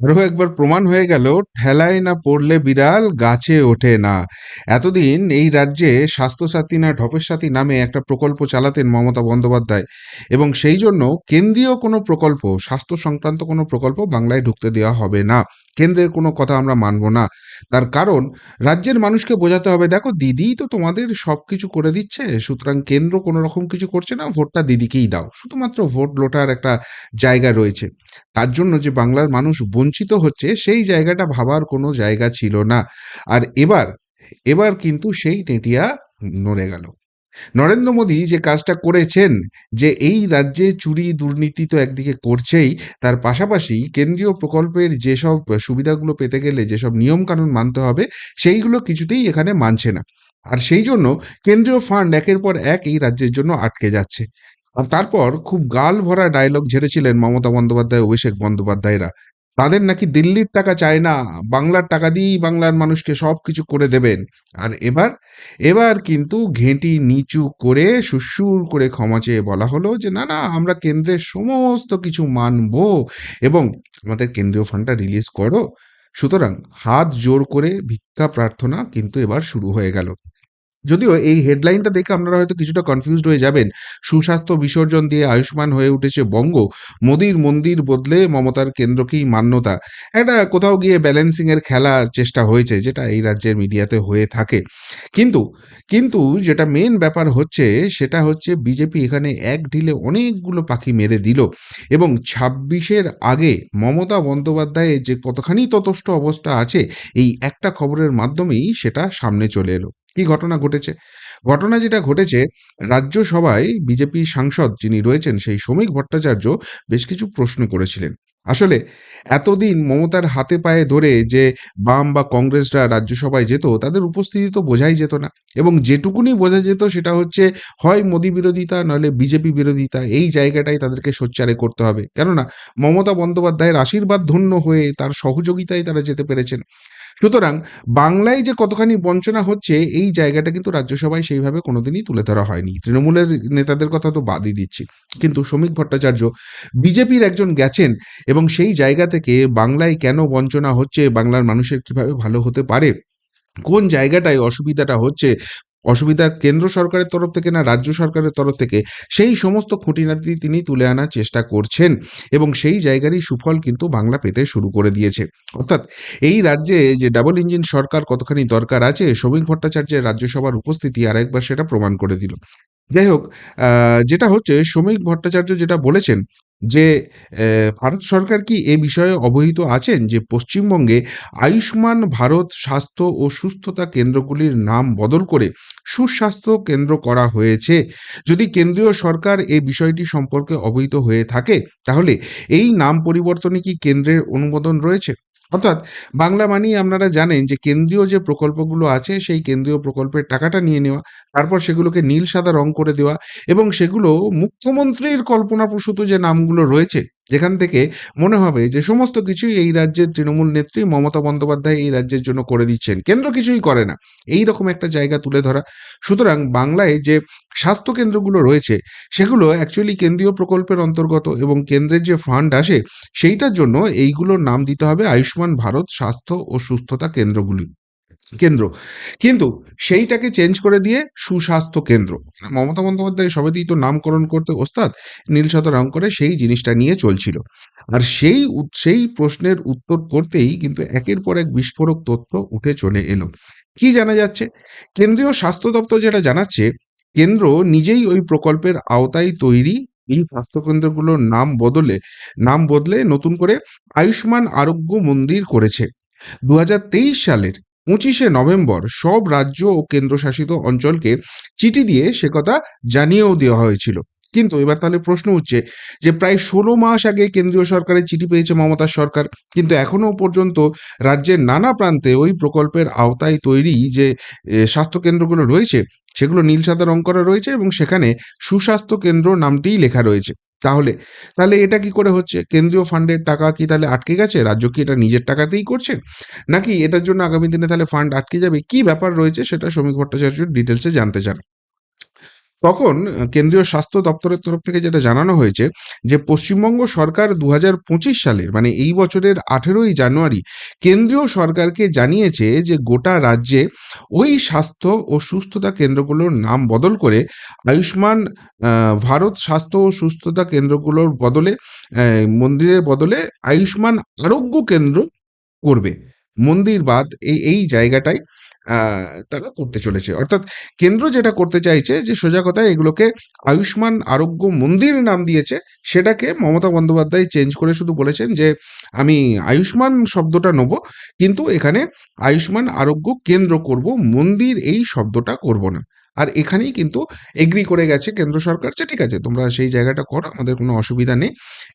আরও একবার প্রমাণ হয়ে গেল, ঠেলায় না পড়লে বিড়াল গাছে ওঠে না। এতদিন এই রাজ্যে স্বাস্থ্যসাথী না ঢপের সাথী নামে একটা প্রকল্প চালাতেন মমতা বন্দ্যোপাধ্যায় এবং সেই জন্য কেন্দ্রীয় কোনো প্রকল্প, স্বাস্থ্য সংক্রান্ত কোনো প্রকল্প বাংলায় ঢুকতে দেওয়া হবে না। কেন্দ্রের কোনো কথা আমরা মানব না। তার কারণ, রাজ্যের মানুষকে বোঝাতে হবে, দেখো, দিদি তো তোমাদের সব কিছু করে দিচ্ছে, সুতরাং কেন্দ্র কোনো রকম কিছু করছে না, ভোটটা দিদিকেই দাও। শুধুমাত্র ভোট লোটার একটা জায়গা রয়েছে। তার জন্য যে বাংলার মানুষ বঞ্চিত হচ্ছে, সেই জায়গাটা ভাবার কোনো জায়গা ছিল না। আর এবার এবার কিন্তু সেই টেটিয়া নড়ে গেল। নরেন্দ্র মোদী যে কাজটা করেছেন, যে এই রাজ্যে চুরি দুর্নীতি তো একদিকে করছেই, তার পাশাপাশি কেন্দ্রীয় প্রকল্পের যেসব সুবিধাগুলো পেতে গেলে যেসব নিয়মকানুন মানতে হবে, সেইগুলো কিছুতেই এখানে মানছে না। আর সেই জন্য কেন্দ্রীয় ফান্ড একের পর এক এই রাজ্যের জন্য আটকে যাচ্ছে। আর তারপর খুব গাল ভরা ডায়লগ ঝেড়েছিলেন মমতা বন্দ্যোপাধ্যায়, অভিষেক বন্দ্যোপাধ্যায়রা। তাদের নাকি দিল্লির টাকা চায় না, বাংলার টাকা দিয়েই বাংলার মানুষকে সব কিছু করে দেবেন। আর এবার এবার কিন্তু ঘেঁটি নিচু করে সুসুর করে ক্ষমা চেয়ে বলা হলো যে, না না, আমরা কেন্দ্রের সমস্ত কিছু মানব এবং আমাদের কেন্দ্রীয় ফান্ডটা রিলিজ করো। সুতরাং হাত জোর করে ভিক্ষা প্রার্থনা কিন্তু এবার শুরু হয়ে গেল। যদিও এই হেডলাইনটা দেখে আপনারা হয়তো কিছুটা কনফিউজড হয়ে যাবেন। সুস্বাস্থ্য বিসর্জন দিয়ে আয়ুষ্মান হয়ে উঠেছে বঙ্গ। মোদির মন্দির বদলে মমতার কেন্দ্রকেই মান্যতা। একটা কোথাও গিয়ে ব্যালেন্সিং এর খেলা চেষ্টা হয়েছে, যেটা এই রাজ্যের মিডিয়াতে হয়ে থাকে। কিন্তু কিন্তু যেটা মেন ব্যাপার হচ্ছে, সেটা হচ্ছে বিজেপি এখানে এক ঢিলে অনেকগুলো পাখি মেরে দিল। এবং ছাব্বিশের আগে মমতা বন্দ্যোপাধ্যায়ের যে কতখানি ততষ্ট অবস্থা আছে, এই একটা খবরের মাধ্যমেই সেটা সামনে চলে এলো। কি ঘটনা ঘটেছে? ঘটনা যেটা ঘটেছে, রাজ্যসভায় বিজেপি সাংসদ যিনি রয়েছেন সেই শ্রমিক ভট্টাচার্য বেশ কিছু প্রশ্ন করেছিলেন। আসলে এতদিন মমতার হাতে পায়ে ধরে যে বাম বা কংগ্রেসরা রাজ্যসভায় যেত, তাদের উপস্থিতি তো বোঝাই যেত না। এবং যেটুকুনি বোঝা যেত সেটা হচ্ছে, হয় মোদী বিরোধিতা, নইলে বিজেপি বিরোধিতা, এই জায়গাটাই তাদেরকে সোচ্চারে করতে হবে। কেননা, মমতা বন্দ্যোপাধ্যায়ের আশীর্বাদ ধন্য হয়ে তার সহযোগিতায় তারা যেতে পেরেছেন। সুতরাং বাংলায় যে কতখানি বঞ্চনা হচ্ছে, এই জায়গাটা কিন্তু রাজ্যসভায় সেইভাবে কোনোদিনই তুলে ধরা হয়নি। তৃণমূলের নেতাদের কথা তো বাদই দিচ্ছি। কিন্তু শ্রমিক ভট্টাচার্য বিজেপির একজন গেছেন এবং সেই জায়গা থেকে বাংলায় কেন বঞ্চনা হচ্ছে, বাংলার মানুষের কীভাবে ভালো হতে পারে, কোন জায়গাটায় অসুবিধাটা হচ্ছে অসুবিধা কেন্দ্র সরকারের তরফ থেকে না রাজ্য সরকারের তরফ থেকে সেই সমস্ত খুঁটিনাটি তিনি তুলে আনার চেষ্টা করছেন এবং সেই জায়গারই সুফল কিন্তু বাংলা পেতে শুরু করে দিয়েছে। অর্থাৎ এই রাজ্যে যে ডাবল ইঞ্জিন সরকার কতখানি দরকার আছে শ্রমিক ভট্টাচার্যের রাজ্যসভার উপস্থিতি আরেকবার সেটা প্রমাণ করে দিল। যাই হোক যেটা হচ্ছে শ্রমিক ভট্টাচার্য যেটা বলেছেন যে ভারত সরকার কি এ বিষয়ে অবহিত আছেন যে পশ্চিমবঙ্গে আয়ুষ্মান ভারত স্বাস্থ্য ও সুস্থতা কেন্দ্রগুলির নাম বদল করে সুস্বাস্থ্য কেন্দ্র করা হয়েছে? যদি কেন্দ্রীয় সরকার এ বিষয়টি সম্পর্কে অবহিত হয়ে থাকে, তাহলে এই নাম পরিবর্তনে কি কেন্দ্রের অনুমোদন রয়েছে? অর্থাৎ বাংলা মানেই আপনারা জানেন যে কেন্দ্রীয় যে প্রকল্পগুলো আছে, সেই কেন্দ্রীয় প্রকল্পের টাকাটা নিয়ে নেওয়া, তারপর সেগুলোকে নীল সাদা রং করে দেওয়া এবং সেগুলো মুখ্যমন্ত্রীর কল্পনাপ্রসূত যে নামগুলো রয়েছে যেখান থেকে মনে হবে যে সমস্ত কিছুই এই রাজ্যের তৃণমূল নেত্রী মমতা বন্দ্যোপাধ্যায় এই রাজ্যের জন্য করে দিচ্ছেন। কেন্দ্র কিছুই করে না। এই রকম একটা জায়গা তুলে ধরা। সুতরাং বাংলায় যে স্বাস্থ্য কেন্দ্রগুলো রয়েছে, সেগুলো অ্যাকচুয়ালি কেন্দ্রীয় প্রকল্পের অন্তর্গত এবং কেন্দ্রের যে ফান্ড আসে, সেইটার জন্য এইগুলোর নাম দিতে হবে আয়ুষ্মান ভারত স্বাস্থ্য ও সুস্থতা কেন্দ্রগুলি। কেন্দ্র। কিন্তু সেইটাকে চেঞ্জ করে দিয়ে সুস্বাস্থ্য কেন্দ্র। মমতা বন্দ্যোপাধ্যায় সবেতেই তো নামকরণ করতে ওস্তাদ, নীল সাদা রং করে সেই জিনিসটা নিয়ে চলছিল। আর সেই সেই প্রশ্নের উত্তর করতেই কিন্তু একের পর এক বিস্ফোরক তথ্য উঠে চলে এলো। কি জানা যাচ্ছে? কেন্দ্রীয় স্বাস্থ্য দপ্তর যেটা জানাচ্ছে, কেন্দ্র নিজেই ওই প্রকল্পের আওতায় তৈরি এই স্বাস্থ্যকেন্দ্রগুলোর নাম বদলে নাম বদলে নতুন করে আয়ুষ্মান আরোগ্য মন্দির করেছে। দু হাজার তেইশ সালের পঁচিশে নভেম্বর সব রাজ্য ও কেন্দ্রশাসিত অঞ্চলকে চিঠি দিয়ে সে কথা জানিয়েও দেওয়া হয়েছিল। কিন্তু এবার তাহলে প্রশ্ন উঠছে যে প্রায় ষোলো মাস আগে কেন্দ্রীয় সরকারের চিঠি পেয়েছে মমতার সরকার। কিন্তু এখনও পর্যন্ত রাজ্যের নানা প্রান্তে ওই প্রকল্পের আওতায় তৈরি যে এ, স্বাস্থ্য কেন্দ্রগুলো রয়েছে সেগুলো নীল সাদা রং করা রয়েছে এবং সেখানে সুস্বাস্থ্য কেন্দ্র নামটিই লেখা রয়েছে। তাহলে তাহলে এটা কি করে হচ্ছে? কেন্দ্রীয় ফান্ডের টাকা কি তাহলে আটকে গেছে? রাজ্য কি এটা নিজের টাকাতেই করছে? নাকি এটার জন্য আগামী দিনে তাহলে ফান্ড আটকে যাবে? কি ব্যাপার রয়েছে সেটা শ্রমিক ভট্টাচার্য ডিটেলসে জানতে চান। তখন কেন্দ্রীয় স্বাস্থ্য দপ্তরের তরফ থেকে যেটা জানানো হয়েছে যে পশ্চিমবঙ্গ সরকার দু হাজার পঁচিশ সালের মানে এই বছরের আঠেরোই জানুয়ারি কেন্দ্রীয় সরকারকে জানিয়েছে যে গোটা রাজ্যে ওই স্বাস্থ্য ও সুস্থতা কেন্দ্রগুলোর নাম বদল করে আয়ুষ্মান ভারত স্বাস্থ্য ও সুস্থতা কেন্দ্রগুলোর বদলে মন্দিরের বদলে আয়ুষ্মান আরোগ্য কেন্দ্র করবে। মন্দির বাদ এই এই জায়গাটাই আহ, তারা করতে চলেছে। অর্থাৎ কেন্দ্র যেটা করতে চাইছে যে সোজা কথায় এগুলোকে আয়ুষ্মান আরোগ্য মন্দির নাম দিয়েছে, সেটাকে মমতা বন্দ্যোপাধ্যায় চেঞ্জ করে শুধু বলেছেন যে, আমি আয়ুষ্মান শব্দটা নেব, কিন্তু এখানে আয়ুষ্মান আরোগ্য কেন্দ্র করব, মন্দির এই শব্দটা করব না। আর এখানেই কিন্তু এগ্রি করে গেছে কেন্দ্র সরকার যে, ঠিক আছে, তোমরা সেই জায়গাটা করো, আমাদের কোনো অসুবিধা নেই।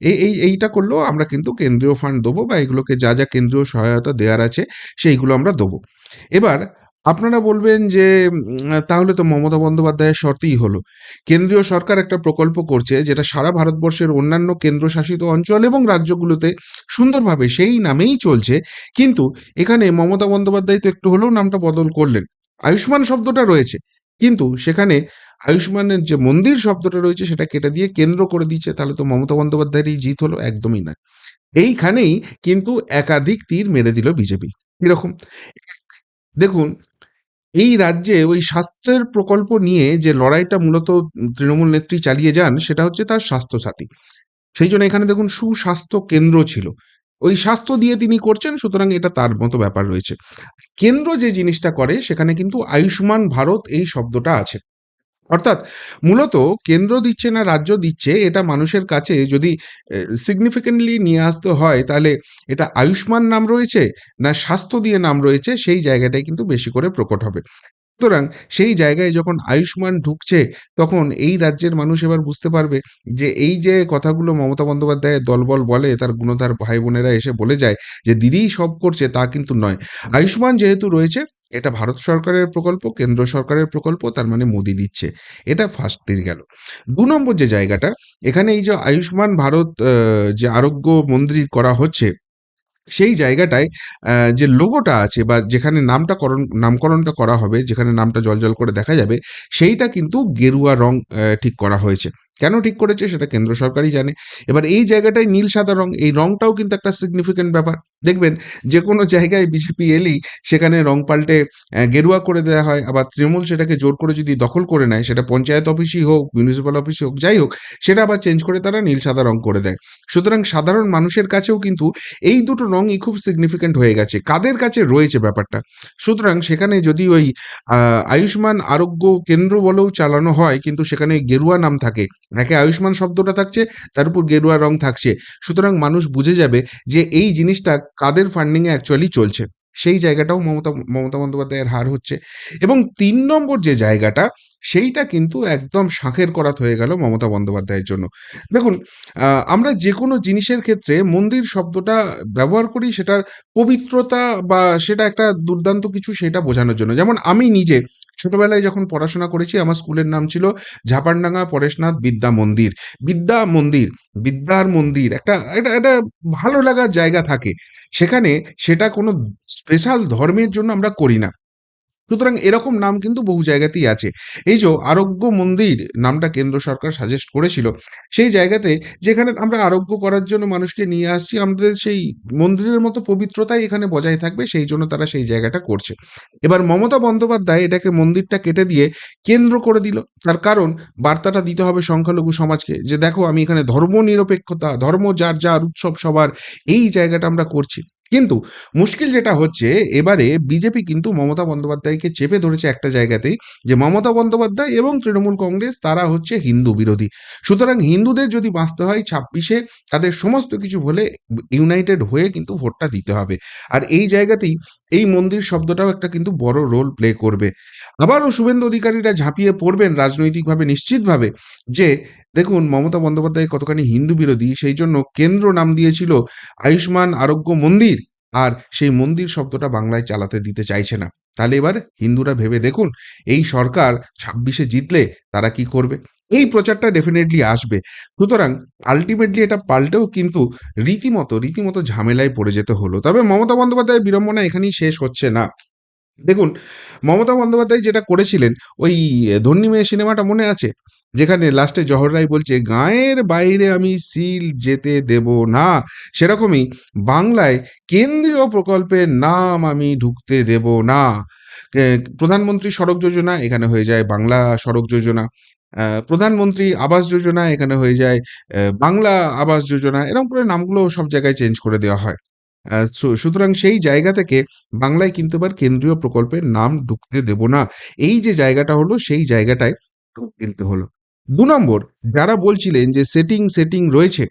এই এই, এইটা করলেও আমরা কিন্তু কেন্দ্রীয় ফান্ড দেবো বা এগুলোকে যা যা কেন্দ্রীয় সহায়তা দেওয়ার আছে, সেইগুলো আমরা দেবো। এবার আপনারা বলবেন যে তাহলে তো মমতা বন্দ্যোপাধ্যায়ের শর্তেই হলো। কেন্দ্রীয় সরকার একটা প্রকল্প করছে যেটা সারা ভারতবর্ষের অন্যান্য কেন্দ্রশাসিত অঞ্চল এবং রাজ্যগুলোতে সুন্দরভাবে সেই নামেই চলছে। কিন্তু এখানে মমতা বন্দ্যোপাধ্যায় তো একটু হলেও নামটা বদল করলেন। আয়ুষ্মান শব্দটা রয়েছে। কিন্তু সেখানে আয়ুষ্মানের যে মন্দির শব্দটা রয়েছে সেটা কেটে দিয়ে কেন্দ্র করে দিচ্ছে, তাহলে তো মমতা বন্দ্যোপাধ্যায়েরই জিত হলো, একদমই না। এইখানেই কিন্তু একাধিক তীর মেরে দিল বিজেপি। এরকম দেখুন এই রাজ্যে ওই স্বাস্থ্যের প্রকল্প নিয়ে যে লড়াইটা মূলত তৃণমূল নেত্রী চালিয়ে যান, সেটা হচ্ছে তার স্বাস্থ্যসাথী। সেই জন্য এখানে দেখুন সুস্বাস্থ্য কেন্দ্র ছিল। ওই স্বাস্থ্য দিয়ে তিনি করছেন, সুতরাং এটা তার মতো ব্যাপার রয়েছে। কেন্দ্র যে জিনিসটা করে, সেখানে কিন্তু আয়ুষ্মান ভারত এই শব্দটা আছে। অর্থাৎ মূলত কেন্দ্র দিচ্ছে না, রাজ্য দিচ্ছে, এটা মানুষের কাছে যদি সিগনিফিকেন্টলি নিয়ে আসতে হয়, তাহলে এটা আয়ুষ্মান নাম রয়েছে না স্বাস্থ্য দিয়ে নাম রয়েছে, সেই জায়গাটাই কিন্তু বেশি করে প্রকট হবে। সুতরাং সেই জায়গায় যখন আয়ুষ্মান ঢুকছে, তখন এই রাজ্যের মানুষ এবার বুঝতে পারবে যে এই যে কথাগুলো মমতা বন্দ্যোপাধ্যায়ের দলবল বলে, তার গুণধার ভাই বোনেরা এসে বলে যায় যে, দিদিই সব করছে তা কিন্তু নয়। আয়ুষ্মান যেহেতু রয়েছে এটা ভারত সরকারের প্রকল্প, কেন্দ্র সরকারের প্রকল্প, তার মানে মোদি দিচ্ছে। এটা ফার্স্ট তীর গেল। দু নম্বর যে জায়গাটা, এখানে এই যে আয়ুষ্মান ভারত যে আরোগ্য মন্ত্রী করা হচ্ছে, সেই জায়গাটায় যে লোগোটা আছে বা যেখানে নামটা করণ, নামকরণটা করা হবে, যেখানে নামটা জল করে দেখা যাবে, সেইটা কিন্তু গেরুয়া রং ঠিক করা হয়েছে। কেন ঠিক করেছে সেটা কেন্দ্র সরকারই জানে। এবার এই জায়গাটায় নীল, সাদা রং, এই রংটাও কিন্তু একটা সিগনিফিকেন্ট ব্যাপার। দেখবেন যে কোনো জায়গায় বিজেপি এলেই সেখানে রং পাল্টে গেরুয়া করে দেওয়া হয়। আবার তৃণমূল সেটাকে জোর করে যদি দখল করে নেয়, সেটা পঞ্চায়েত অফিসই হোক মিউনিসিপ্যাল অফিসই হোক, যাই হোক, সেটা আবার চেঞ্জ করে তারা নীল, সাদা রং করে দেয়। সুতরাং সাধারণ মানুষের কাছেও কিন্তু এই দুটো রঙই খুব সিগনিফিকেন্ট হয়ে গেছে। কাদের কাছে রয়েছে ব্যাপারটা? সুতরাং সেখানে যদি ওই আয়ুষ্মান আরোগ্য কেন্দ্র বলেও চালানো হয়, কিন্তু সেখানে গেরুয়া নাম থাকে একে আয়ুষ্মান শব্দটা থাকছে, তার উপর গেরুয়া রং থাকছে। সুতরাং মানুষ বুঝে যাবে যে এই জিনিসটা কাদের ফান্ডিংয়ে অ্যাকচুয়ালি চলছে। সেই জায়গাটাও মমতা মমতা বন্দ্যোপাধ্যায়ের হার হচ্ছে। এবং তিন নম্বর যে জায়গাটা সেইটা কিন্তু একদম শাঁখের করাত হয়ে গেল মমতা বন্দ্যোপাধ্যায়ের জন্য। দেখুন আমরা যে কোনো জিনিসের ক্ষেত্রে মন্দির শব্দটা ব্যবহার করি, সেটার পবিত্রতা বা সেটা একটা দুর্দান্ত কিছু সেটা বোঝানোর জন্য। যেমন আমি নিজে ছোটবেলায় যখন পড়াশোনা করেছি, আমার স্কুলের নাম ছিল ঝাপারডাঙ্গা পরেশনাথ বিদ্যা মন্দির। বিদ্যা মন্দির, বিদ্যার মন্দির, একটা একটা একটা ভালো লাগার জায়গা থাকে। সেখানে সেটা কোনো স্পেশাল ধর্মের জন্য আমরা করি না। সুতরাং এরকম নাম কিন্তু বহু জায়গাতেই আছে। এই যে আরোগ্য মন্দির নামটা কেন্দ্র সরকার সাজেস্ট করেছিল, সেই জায়গাতে যেখানে আমরা আরোগ্য করার জন্য মানুষকে নিয়ে আসছি, আমাদের সেই মন্দিরের মতো পবিত্রতাই এখানে বজায় থাকবে, সেই জন্য তারা সেই জায়গাটা করছে। এবার মমতা বন্দ্যোপাধ্যায় এটাকে মন্দিরটা কেটে দিয়ে কেন্দ্র করে দিল। তার কারণ বার্তাটা দিতে হবে সংখ্যালঘু সমাজকে যে দেখো আমি এখানে ধর্ম নিরপেক্ষতা ধর্ম যার যার উৎসব সবার, এই জায়গাটা আমরা করছি। কিন্তু মুশকিল যেটা হচ্ছে, এবারে বিজেপি কিন্তু মমতা বন্দ্যোপাধ্যায়কে চেপে ধরেছে একটা জায়গাতেই যে মমতা বন্দ্যোপাধ্যায় এবং তৃণমূল কংগ্রেস তারা হচ্ছে হিন্দু বিরোধী। সুতরাং হিন্দুদের যদি বাঁচতে হয় ছাব্বিশে, তাদের সমস্ত কিছু বলে ইউনাইটেড হয়ে কিন্তু ভোটটা দিতে হবে। আর এই জায়গাতেই এই মন্দির শব্দটাও একটা কিন্তু বড় রোল প্লে করবে। আবারও শুভেন্দু অধিকারীরা ঝাঁপিয়ে পড়বেন রাজনৈতিকভাবে নিশ্চিতভাবে যে, দেখুন, মমতা বন্দ্যোপাধ্যায় কতখানি হিন্দু বিরোধী, সেই জন্য কেন্দ্র নাম দিয়েছিল আয়ুষ্মান আরোগ্য মন্দির, আর সেই মন্দির শব্দটা বাংলায় চালাতে দিতে চাইছে না। তাহলে এবার হিন্দুরা ভেবে দেখুন, এই সরকার ছাব্বিশে জিতলে তারা কি করবে? এই প্রচারটা ডেফিনেটলি আসবে। সুতরাং আলটিমেটলি এটা পাল্টেও কিন্তু রীতিমতো রীতিমতো ঝামেলায় পড়ে যেতে হলো। তবে মমতা বন্দ্যোপাধ্যায়ের বিড়ম্বনা এখানেই শেষ হচ্ছে না। দেখুন, মমতা বন্দ্যোপাধ্যায় যেটা করেছিলেন, ওই ধন্যী মেয়ে সিনেমাটা মনে আছে? যেখানে লাস্টে জহর রায় বলছে, গাঁয়ের বাইরে আমি সিল যেতে দেব না। সেরকমই বাংলায় কেন্দ্রীয় প্রকল্পের নাম আমি ঢুকতে দেব না। প্রধানমন্ত্রী সড়ক যোজনা এখানে হয়ে যায়, বাংলা সড়ক যোজনা। প্রধানমন্ত্রী আবাস যোজনা এখানে হয়ে যায় বাংলা আবাস যোজনা, এরকম করে নামগুলো সব জায়গায় চেঞ্জ করে দেওয়া হয়। সুতরাং সেই জায়গা থেকে বাংলায় কিন্তু এবার কেন্দ্রীয় প্রকল্পের নাম ঢুকতে দেব না। এই যে জায়গাটা হলো, সেই জায়গাটায় কিন্তু হলো। দু নম্বর, যারা বলছিলেন যে সেটিং সেটিং রয়েছে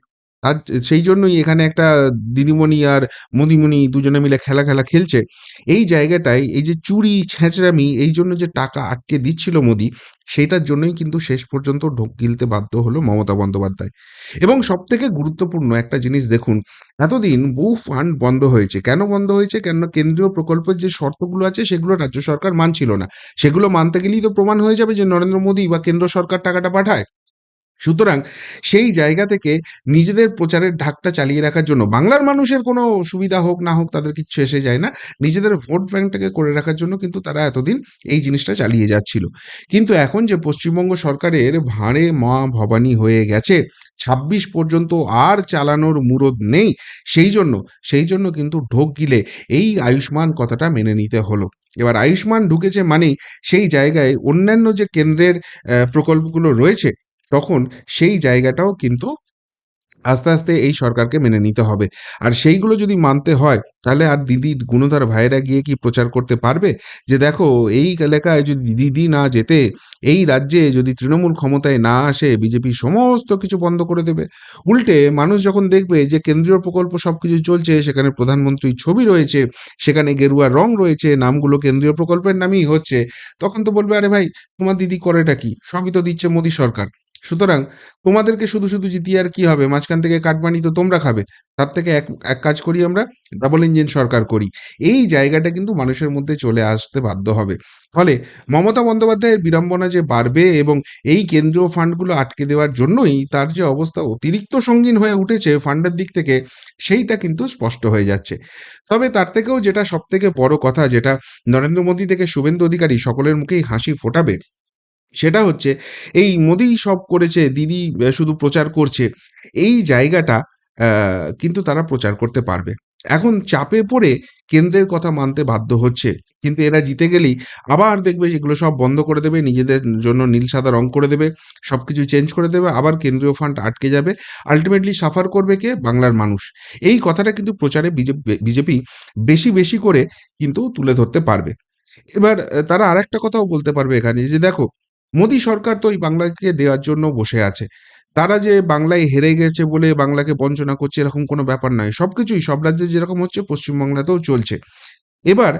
তার সেই জন্যই এখানে একটা দিদিমণি আর মদিমণি দুজনে মিলে খেলা খেলা খেলছে। এই জায়গাটায় এই যে চুরি, ছেঁচড়ামি, এই জন্য যে টাকা আটকে দিচ্ছিল মোদি, সেটার জন্যই কিন্তু শেষ পর্যন্ত ঢোক গিলতে বাধ্য হলো মমতা বন্দ্যোপাধ্যায়। এবং সব থেকে গুরুত্বপূর্ণ একটা জিনিস দেখুন, এতদিন বহু ফান্ড বন্ধ হয়েছে। কেন বন্ধ হয়েছে? কেন কেন্দ্রীয় প্রকল্পের যে শর্তগুলো আছে, সেগুলো রাজ্য সরকার মানছিল না। সেগুলো মানতে গেলেই তো প্রমাণ হয়ে যাবে যে নরেন্দ্র মোদী বা কেন্দ্র সরকার টাকাটা পাঠায়। সুতরাং সেই জায়গা থেকে নিজেদের প্রচারের ঢাকটা চালিয়ে রাখার জন্য, বাংলার মানুষের কোনো সুবিধা হোক না হোক তাদের কিচ্ছু এসে যায় না, নিজেদের ভোট ব্যাংকটাকে করে রাখার জন্য কিন্তু তারা এতদিন এই জিনিসটা চালিয়ে যাচ্ছিল। কিন্তু এখন যে পশ্চিমবঙ্গ সরকারের ভাঁড়ে মা ভবানী হয়ে গেছে, ছাব্বিশ পর্যন্ত আর চালানোর মুরদ নেই, সেই জন্য সেই জন্য কিন্তু ঢোক গিলে এই আয়ুষ্মান কথাটা মেনে নিতে হলো। এবার আয়ুষ্মান ঢুকেছে মানেই সেই জায়গায় অন্যান্য যে কেন্দ্রের প্রকল্পগুলো রয়েছে তখন সেই জায়গাটাও কিন্তু আস্তে আস্তে এই সরকারকে মেনে নিতে হবে। আর সেইগুলো যদি মানতে হয়, তাহলে আর দিদি গুণধর ভাইয়েরা গিয়ে কি প্রচার করতে পারবে? যে দেখো, এই এলাকায় যদি দিদি না যেতে, এই রাজ্যে যদি তৃণমূল ক্ষমতায় না আসে, বিজেপি সমস্ত কিছু বন্ধ করে দেবে। উল্টে মানুষ যখন দেখবে যে কেন্দ্রীয় প্রকল্প সব কিছু চলছে, সেখানে প্রধানমন্ত্রীর ছবি রয়েছে, সেখানে গেরুয়া রং রয়েছে, নামগুলো কেন্দ্রীয় প্রকল্পের নামই হচ্ছে, তখন তো বলবে, আরে ভাই, তোমার দিদি করেটা কি? সবই তো দিচ্ছে মোদী সরকার। সুতরাং তোমাদেরকে শুধু শুধু জিতিয়ে আর কি হবে? মাঝখান থেকে কাটমানি তো তোমরা খাবে। তার থেকে এক এক কাজ করি আমরা ডাবল ইঞ্জিন সরকার করি। এই জায়গাটা কিন্তু মানুষের মধ্যে চলে আসতে বাধ্য হবে। ফলে মমতা বন্দ্যোপাধ্যায়ের বিড়ম্বনা যে বাড়বে এবং এই কেন্দ্রীয় ফান্ডগুলো আটকে দেওয়ার জন্যই তার যে অবস্থা অতিরিক্ত সঙ্গীন হয়ে উঠেছে ফান্ডের দিক থেকে, সেইটা কিন্তু স্পষ্ট হয়ে যাচ্ছে। তবে তার থেকেও যেটা সব থেকে বড় কথা, যেটা নরেন্দ্র মোদী থেকে শুভেন্দু অধিকারী সকলের মুখেই হাসি ফোটাবে সেটা হচ্ছে, এই মোদি সব করেছে, দিদি শুধু প্রচার করছে, এই জায়গাটা কিন্তু তারা প্রচার করতে পারবে। এখন চাপে পড়ে কেন্দ্রের কথা মানতে বাধ্য হচ্ছে, কিন্তু এরা জিতে গেলেই আবার দেখবে এগুলো সব বন্ধ করে দেবে, নিজেদের জন্য নীল সাদা রং করে দেবে সব কিছু চেঞ্জ করে দেবে, আবার কেন্দ্রীয় ফান্ড আটকে যাবে আলটিমেটলি সাফার করবে কে? বাংলার মানুষ। এই কথাটা কিন্তু প্রচারে বিজেপি বেশি বেশি করে কিন্তু তুলে ধরতে পারবে। এবার তারা আর একটা কথাও বলতে পারবে এখানে, যে দেখো মোদী সরকার তো এই বাংলাকে দেওয়ার জন্য বসে আছে। তারা যে বাংলায় হেরে গেছে বলে বাংলাকে বঞ্চনা করছে এরকম কোনো ব্যাপার নয়। সব কিছুই সব রাজ্যে যেরকম হচ্ছে পশ্চিমবাংলাতেও চলছে। এবার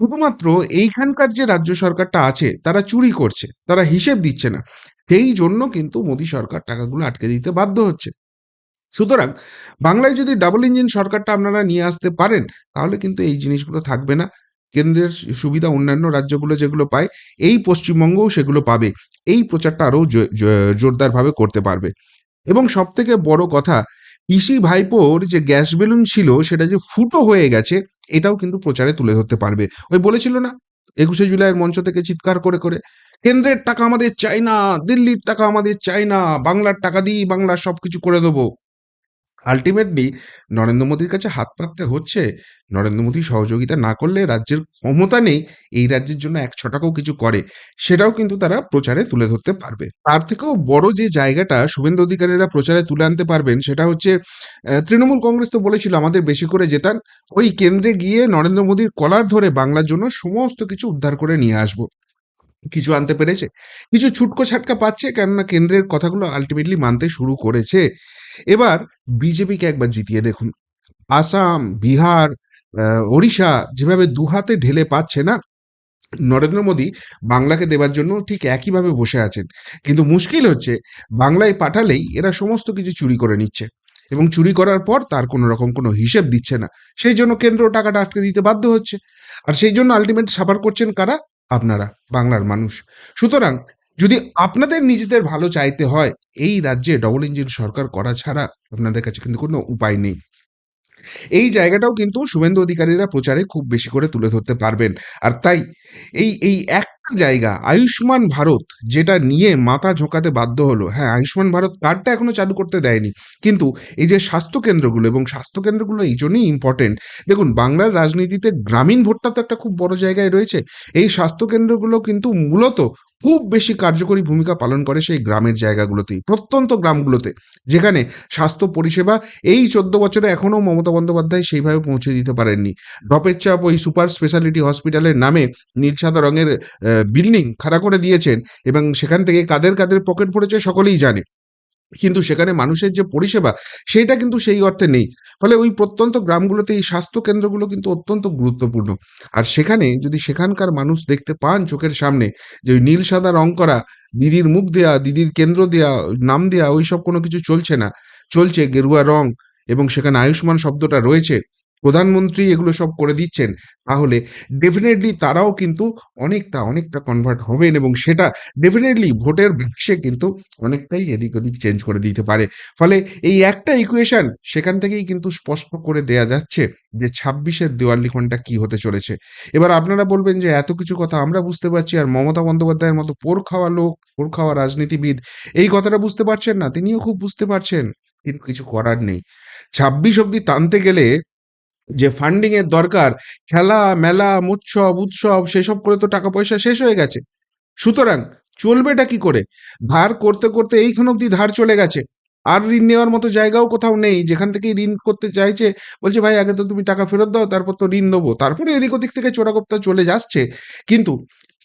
শুধুমাত্র এইখানকার যে রাজ্য সরকারটা আছে, তারা চুরি করছে, তারা হিসেব দিচ্ছে না। সেই জন্য কিন্তু মোদী সরকার টাকাগুলো আটকে দিতে বাধ্য হচ্ছে। সুতরাং বাংলায় যদি ডাবল ইঞ্জিন সরকারটা আপনারা নিয়ে আসতে পারেন, তাহলে কিন্তু এই জিনিসগুলো থাকবে না। কেন্দ্রের সুবিধা অন্যান্য রাজ্যগুলো যেগুলো পায়, এই পশ্চিমবঙ্গও সেগুলো পাবে। এই প্রচারটা আরও জোরদারভাবে করতে পারবে। এবং সব থেকে বড় কথা, পিসি ভাইপোর যে গ্যাস বেলুন ছিল, সেটা যে ফুটো হয়ে গেছে, এটাও কিন্তু প্রচারে তুলে ধরতে পারবে। ওই বলেছিল না, একুশে জুলাইয়ের মঞ্চ থেকে চিৎকার করে করে, কেন্দ্রের টাকা আমাদের চাই না, দিল্লির টাকা আমাদের চাই না, বাংলার টাকা দিয়ে বাংলার সব কিছু করে দেবো। আলটিমেটলি নরেন্দ্র মোদীর কাছে হাত পাততে হচ্ছে। নরেন্দ্র মোদী সহযোগিতা না করলে রাজ্যের ক্ষমতা নেই, এই রাজ্যের জন্য এক ছটাকেও কিছু করে। সেটাও কিন্তু তারা প্রচারে তুলে ধরতে পারবে। তার থেকেও বড় যে জায়গাটা শুভেন্দু অধিকারীরা প্রচারে তুলে আনতে পারবেন, সেটা হচ্ছে তৃণমূল কংগ্রেস তো বলেছিল আমাদের বেশি করে জেতান। ওই কেন্দ্রে গিয়ে নরেন্দ্র মোদীর কলার ধরে বাংলার জন্য সমস্ত কিছু উদ্ধার করে নিয়ে আসব। কিছু আনতে পেরেছে। কিছু ছুটকো ছাটকা পাচ্ছে, কেননা কেন্দ্রের কথাগুলো আলটিমেটলি মানতে শুরু করেছে। এবার বিজেপিকে একবার জিতিয়ে দেখুন। আসাম, বিহার ওড়িশা যেভাবে দুহাতে ঢেলে পাচ্ছে না, নরেন্দ্র মোদী বাংলাকে দেবার জন্য ঠিক একইভাবে বসে আছেন। কিন্তু মুশকিল হচ্ছে, বাংলায় পাঠালেই এরা সমস্ত কিছু চুরি করে নিচ্ছে এবং চুরি করার পর তার কোনো রকম কোনো হিসেব দিচ্ছে না। সেই জন্য কেন্দ্র টাকাটা আটকে দিতে বাধ্য হচ্ছে। আর সেই জন্য আলটিমেট সাফার করছেন কারা? আপনারা, বাংলার মানুষ। সুতরাং যদি আপনাদের নিজেদের ভালো চাইতে হয়, এই রাজ্যে ডবল ইঞ্জিন সরকার করা ছাড়া আপনাদের কাছে কিন্তু কোনো উপায় নেই। এই জায়গাটাও কিন্তু শুভেন্দু অধিকারীরা প্রচারে খুব বেশি করে তুলে ধরতে পারবেন। আর তাই এই এই একটা জায়গা, আয়ুষ্মান ভারত, যেটা নিয়ে মাথা ঝোঁকাতে বাধ্য হলো। হ্যাঁ আয়ুষ্মান ভারত কার্ডটা এখনও চালু করতে দেয়নি। কিন্তু এই যে স্বাস্থ্য কেন্দ্রগুলো এবং স্বাস্থ্য কেন্দ্রগুলো এই জন্যই ইম্পর্টেন্ট দেখুন, বাংলার রাজনীতিতে গ্রামীণ ভোটটা তো একটা খুব বড় জায়গায় রয়েছে। এই স্বাস্থ্য কেন্দ্রগুলো কিন্তু মূলত খুব বেশি কার্যকরী ভূমিকা পালন করে সেই গ্রামের জায়গাগুলোতেই, প্রত্যন্ত গ্রামগুলোতে। যেখানে স্বাস্থ্য পরিষেবা এই চোদ্দ বছরে এখনও মমতা বন্দ্যোপাধ্যায় সেইভাবে পৌঁছে দিতে পারেননি। ডপের চাপ ওই সুপার স্পেশালিটি হসপিটালের নামে নীল সাদা রঙের বিল্ডিং খাড়া করে দিয়েছেন এবং সেখান থেকে কাদের কাদের পকেট পড়েছে সকলেই জানে। কিন্তু সেখানে মানুষের যে পরিষেবা সেইটা কিন্তু সেই অর্থে নেই। ফলে ওই প্রত্যন্ত গ্রামগুলোতে এই স্বাস্থ্য কেন্দ্রগুলো কিন্তু অত্যন্ত গুরুত্বপূর্ণ। আর সেখানে যদি সেখানকার মানুষ দেখতে পান চোখের সামনে, যে ওই নীল সাদা রং করা দিদির মুখ দেয়া, দিদির কেন্দ্র দেয়া, নাম দেয়া ওই সব কোনো কিছু চলছে না। চলছে গেরুয়া রং এবং সেখানে আয়ুষ্মান শব্দটা রয়েছে। প্রধানমন্ত্রী এগুলো সব করে দিচ্ছেন, তাহলে ডেফিনেটলি তারাও কিন্তু অনেকটা অনেকটা কনভার্ট হবেন এবং সেটা ডেফিনেটলি ভোটের বাক্সে কিন্তু অনেকটাই এদিক ওদিক চেঞ্জ করে দিতে পারে। ফলে এই একটা ইকুয়েশন সেখান থেকেই কিন্তু স্পষ্ট করে দেয়া যাচ্ছে যে ছাব্বিশের দেওয়াল লিখনটা কি হতে চলেছে। এবার আপনারা বলবেন যে এত কিছু কথা আমরা বুঝতে পারছি আর মমতা বন্দ্যোপাধ্যায়ের মতো পোর খাওয়া লোক পোর খাওয়া রাজনীতিবিদ, এই কথাটা বুঝতে পারছেন না, তিনিও খুব বুঝতে পারছেন, কিন্তু কিছু করার নেই। ছাব্বিশ অব্দি টানতে গেলে যে ফান্ডিং এর দরকার, খেলা, মেলা উৎসব উৎসব, সেসব করে তো টাকা পয়সা শেষ হয়ে গেছে। সুতরাং চলবেটা কি করে? ধার করতে করতে এইখান অব্দি ধার চলে গেছে। আর ঋণ নেওয়ার মতো জায়গাও কোথাও নেই। যেখান থেকে ঋণ করতে চাইছে, বলছে, ভাই, আগে তো তুমি টাকা ফেরত দাও, তারপর তো ঋণ দেবো তারপরে এদিক ওদিক থেকে চোরাগোপ্তা চলে যাচ্ছে। কিন্তু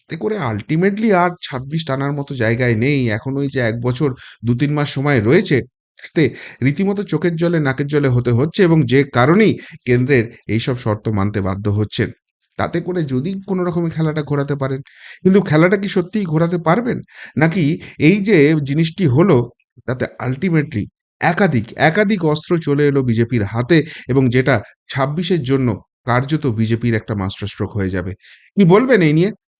এতে করে আলটিমেটলি আর ছাব্বিশ টানার মতো জায়গায় নেই। এখন ওই যে এক বছর দু তিন মাস সময় রয়েছে তে রীতিমতো চোখের জলে, নাকের জলে হতে হচ্ছে এবং যে কারণেই কেন্দ্রের এইসব শর্ত মানতে বাধ্য হচ্ছেন। তাতে করে যদি কোনো রকমের খেলাটা ঘোরাতে পারেন, কিন্তু খেলাটা কি সত্যিই ঘোরাতে পারবেন? নাকি এই যে জিনিসটি হলো, তাতে আলটিমেটলি একাধিক একাধিক অস্ত্র চলে এলো বিজেপির হাতে এবং যেটা ছাব্বিশের জন্য কার্যত বিজেপির একটা মাস্টার স্ট্রোক হয়ে যাবে। কি বলবেন এই নিয়ে?